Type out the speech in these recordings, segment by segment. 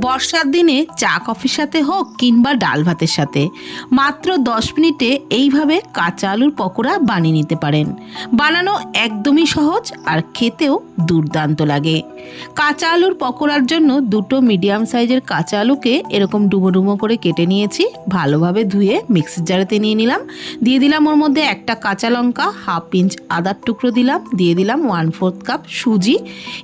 বর্ষার দিনে চা কফির সাথে হোক কিংবা ডাল ভাতের সাথে, মাত্র দশ মিনিটে এইভাবে কাঁচা আলুর পকোড়া বানিয়ে নিতে পারেন। বানানো একদমই সহজ আর খেতেও দুর্দান্ত লাগে। কাঁচা আলুর পকোড়ার জন্য দুটো মিডিয়াম সাইজের কাঁচা আলুকে এরকম ডুবো ডুবো করে কেটে নিয়েছি। ভালোভাবে ধুয়ে মিক্সির জারেতে নিয়ে নিলাম। দিয়ে দিলাম ওর মধ্যে একটা কাঁচা লঙ্কা, হাফ ইঞ্চ আদার টুকরো দিলাম। দিয়ে দিলাম ওয়ান ফোর্থ কাপ সুজি।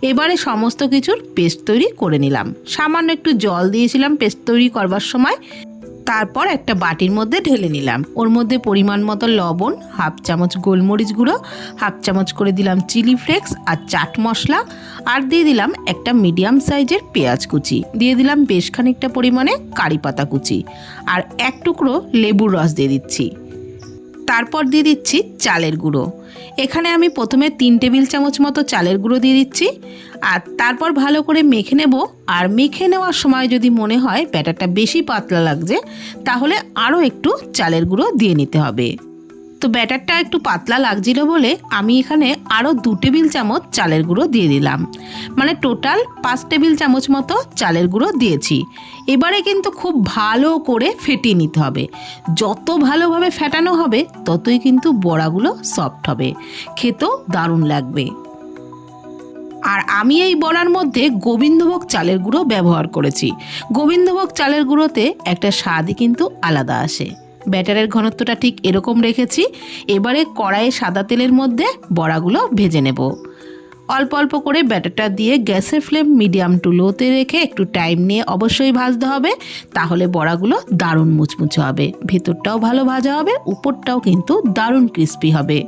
এবারে সমস্ত কিছুর পেস্ট তৈরি করে নিলাম। সামান্য একটু জল দিয়েছিলাম পেস্ট তৈরি করবার সময়। তারপর একটা বাটির মধ্যে ঢেলে নিলাম। ওর মধ্যে পরিমাণ মতো লবণ, হাফ চামচ গোলমরিচ গুঁড়ো, হাফ চামচ করে দিলাম চিলি ফ্লেক্স আর চাট মশলা আর দিয়ে দিলাম একটা মিডিয়াম সাইজের পেঁয়াজ কুচি। দিয়ে দিলাম বেশ খানিকটা পরিমাণে কারি পাতা কুচি। আর এক টুকরো লেবুর রস দিয়ে দিচ্ছি। তারপর দিয়ে দিচ্ছি চালের গুঁড়ো। এখানে আমি প্রথমে তিন টেবিল চামচ মতো চালের গুঁড়ো দিয়ে দিচ্ছি। আর তারপর ভালো করে মেখে নেব। আর মেখে নেওয়ার সময় যদি মনে হয় ব্যাটারটা বেশি পাতলা লাগছে, তাহলে আরও একটু চালের গুঁড়ো দিয়ে নিতে হবে। তো ব্যাটারটা একটু পাতলা লাগছিল বলে আমি এখানে আরও দু টেবিল চামচ চালের গুঁড়ো দিয়ে দিলাম। মানে টোটাল পাঁচ টেবিল চামচ মতো চালের গুঁড়ো দিয়েছি। এবারে কিন্তু খুব ভালো করে ফেটিয়ে নিতে হবে। যত ভালোভাবে ফেটানো হবে, ততই কিন্তু বড়াগুলো সফট হবে। খেতেও দারুণ লাগবে। আর আমি এই বড়ার মধ্যে গোবিন্দভোগ চালের গুঁড়ো ব্যবহার করেছি। গোবিন্দভোগ চালের গুঁড়োতে একটা স্বাদই কিন্তু আলাদা আসে। ব্যাটারের ঘনত্বটা ঠিক এরকম রেখেছি। এবারে কড়াইয়ে সাদা তেলের মধ্যে বড়াগুলো ভেজে নেব। অল্প অল্প করে ব্যাটারটা দিয়ে গ্যাসের ফ্লেম মিডিয়াম টু লোতে রেখে একটু টাইম নিয়ে অবশ্যই ভাজতে হবে। তাহলে বড়াগুলো দারুণ মুচমুচে হবে। ভেতরটাও ভালো ভাজা হবে, উপরটাও কিন্তু দারুণ ক্রিস্পি হবে।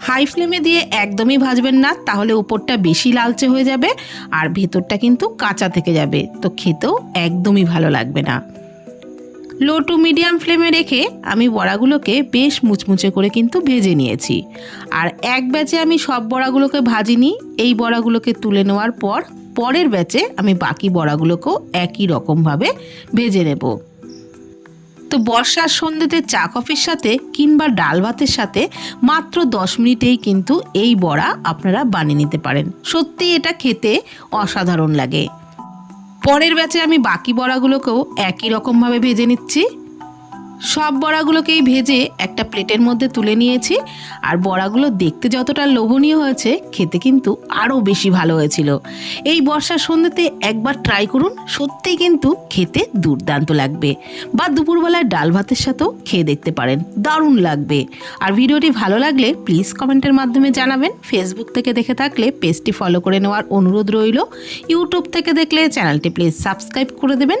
হাই ফ্লেমে দিয়ে একদমই ভাজবেন না, তাহলে উপরটা বেশি লালচে হয়ে যাবে আর ভেতরটা কিন্তু কাঁচা থেকে যাবে। তো খেতেও একদমই ভালো লাগবে না। লো টু মিডিয়াম ফ্লেমে রেখে আমি বড়াগুলোকে বেশ মুচমুচে করে কিন্তু ভেজে নিয়েছি। আর এক ব্যাচে আমি সব বড়াগুলোকে ভাজিনি, এই বড়াগুলোকে তুলে নেওয়ার পর পরের ব্যাচে আমি বাকি বড়াগুলোকেও একই রকমভাবে ভেজে নেব। তো বর্ষার সন্ধ্যেতে চা কফির সাথে কিংবা ডাল ভাতের সাথে মাত্র দশ মিনিটেই কিন্তু এই বড়া আপনারা বানিয়ে নিতে পারেন। সত্যি এটা খেতে অসাধারণ লাগে। পরের ব্যাচে আমি বাকি বড়াগুলোকেও একই রকমভাবে ভেজে নিচ্ছি। সব বড়াগুলোকেই ভেজে একটা প্লেটের মধ্যে তুলে নিয়েছি। আর বড়াগুলো দেখতে যতটা লোভনীয় হয়েছে, খেতে কিন্তু আরও বেশি ভালো হয়েছিল। এই বর্ষার সন্ধ্যেতে একবার ট্রাই করুন সত্যিই কিন্তু খেতে দুর্দান্ত লাগবে। বা দুপুরবেলায় ডাল ভাতের সাথেও খেয়ে দেখতে পারেন, দারুণ লাগবে। আর ভিডিওটি ভালো লাগলে প্লিজ কমেন্টের মাধ্যমে জানাবেন। ফেসবুক থেকে দেখে থাকলে পেজটি ফলো করে নেওয়ার অনুরোধ রইল। ইউটিউব থেকে দেখলে চ্যানেলটি প্লিজ সাবস্ক্রাইব করে দেবেন।